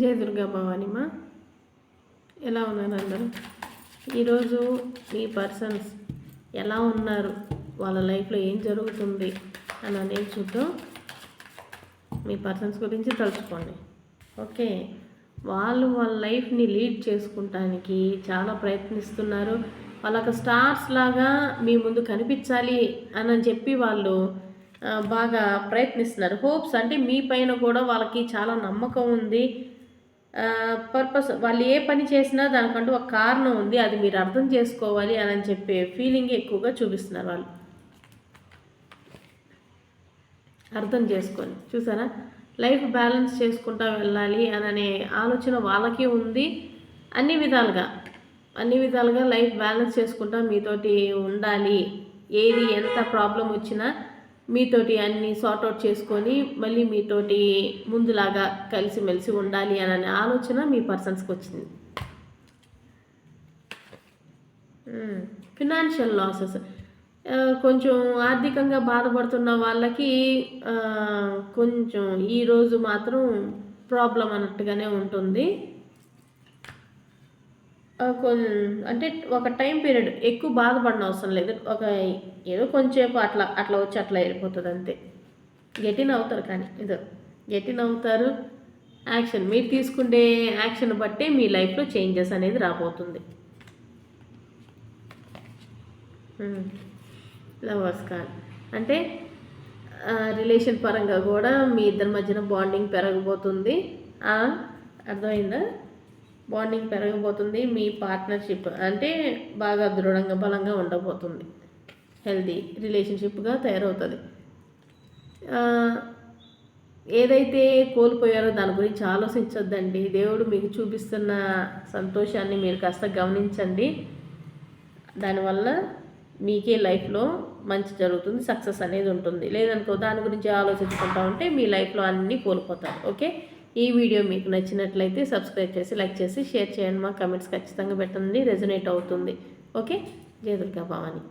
జయ దుర్గా భవానిమా ఎలా ఉన్నారు అందరూ? ఈరోజు మీ పర్సన్స్ ఎలా ఉన్నారు? వాళ్ళ లైఫ్లో ఏం జరుగుతుంది అని అనేది చూద్దాం. మీ పర్సన్స్ గురించి తలుచుకోండి. ఓకే. వాళ్ళు వాళ్ళ లైఫ్ని లీడ్ చేసుకుంటానికి చాలా ప్రయత్నిస్తున్నారు. వాళ్ళకి స్టార్స్ లాగా మీ ముందు కనిపించాలి అని చెప్పి వాళ్ళు బాగా ప్రయత్నిస్తున్నారు. హోప్స్ అంటే మీ పైన కూడా వాళ్ళకి చాలా నమ్మకం ఉంది. పర్పస్ వాళ్ళు ఏ పని చేసినా దానికంటూ ఒక కారణం ఉంది అది మీరు అర్థం చేసుకోవాలి అని చెప్పే ఫీలింగ్ ఎక్కువగా చూపిస్తున్నారు వాళ్ళు. అర్థం చేసుకొని చూసారా? లైఫ్ బ్యాలెన్స్ చేసుకుంటా వెళ్ళాలి అననే ఆలోచన వాళ్ళకి ఉంది. అన్ని విధాలుగా అన్ని విధాలుగా లైఫ్ బ్యాలెన్స్ చేసుకుంటా మీతోటి ఉండాలి. ఏది ఎంత ప్రాబ్లం వచ్చినా మీతోటి అన్ని సార్ట్ అవుట్ చేసుకొని మళ్ళీ మీతోటి ముందులాగా కలిసిమెలిసి ఉండాలి అనే ఆలోచన మీ పర్సన్స్కి వచ్చింది. Hmm. ఫినాన్షియల్ లాసెస్ కొంచెం ఆర్థికంగా బాధపడుతున్న వాళ్ళకి కొంచెం ఈరోజు మాత్రం ప్రాబ్లం అన్నట్టుగానే ఉంటుంది. అంటే ఒక టైం పీరియడ్ ఎక్కువ బాధపడిన అవసరం లేదు. ఒక ఏదో కొంచెంసేపు అట్లా అట్లా వచ్చి అట్లా వెళ్ళిపోతుంది అంతే. గెటిన్ అవుతారు కానీ ఇదో గెటిన్ అవుతారు. యాక్షన్ మీరు తీసుకునే యాక్షన్ బట్టే మీ లైఫ్లో చేంజెస్ అనేది రాబోతుంది. లవర్స్ కాల్ అంటే రిలేషన్ పరంగా కూడా మీ ఇద్దరి మధ్యన బాండింగ్ పెరగబోతుంది. అర్థమైందా? బాండింగ్ పెరగబోతుంది మీ పార్ట్నర్షిప్ అంటే బాగా దృఢంగా బలంగా ఉండబోతుంది. హెల్దీ రిలేషన్షిప్గా తయారవుతుంది. ఏదైతే కోల్పోయారో దాని గురించి ఆలోచించొద్దండి. దేవుడు మీకు చూపిస్తున్న సంతోషాన్ని మీరు కాస్త గమనించండి. దానివల్ల మీకే లైఫ్లో మంచి జరుగుతుంది సక్సెస్ అనేది ఉంటుంది. లేదనుకో దాని గురించి ఆలోచించుకుంటా ఉంటే మీ లైఫ్లో అన్నీ కోల్పోతారు. ఓకే? ఈ వీడియో మీకు నచ్చినట్లయితే సబ్స్క్రైబ్ చేసి లైక్ చేసి షేర్ చేయండి. మా కమెంట్స్ ఖచ్చితంగా పెట్టండి. రెజొనేట్ అవుతుంది. ఓకే? జయ దుర్గా భవాని.